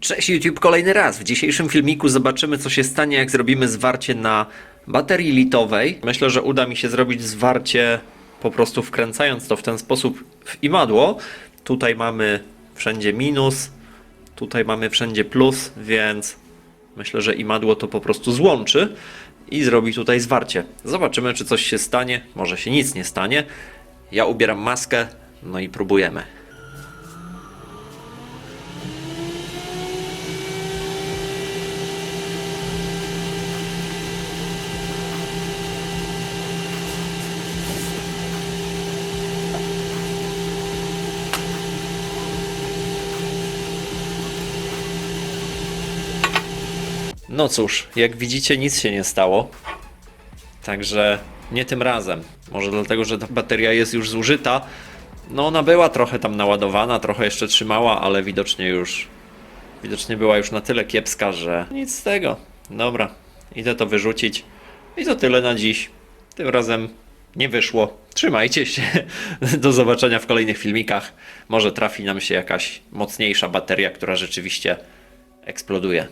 Cześć YouTube, kolejny raz. W dzisiejszym filmiku zobaczymy, co się stanie, jak zrobimy zwarcie na baterii litowej. Myślę, że uda mi się zrobić zwarcie po prostu wkręcając to w ten sposób w imadło. Tutaj mamy wszędzie minus, tutaj mamy wszędzie plus, więc myślę, że imadło to po prostu złączy i zrobi tutaj zwarcie. Zobaczymy, czy coś się stanie. Może się nic nie stanie. Ja ubieram maskę, no i próbujemy. No cóż, jak widzicie, nic się nie stało. Także nie tym razem. Może dlatego, że ta bateria jest już zużyta. No ona była trochę tam naładowana, trochę jeszcze trzymała, ale widocznie już widocznie była już na tyle kiepska, że nic z tego. Dobra, idę to wyrzucić. I to tyle na dziś. Tym razem nie wyszło. Trzymajcie się. Do zobaczenia w kolejnych filmikach. Może trafi nam się jakaś mocniejsza bateria, która rzeczywiście eksploduje.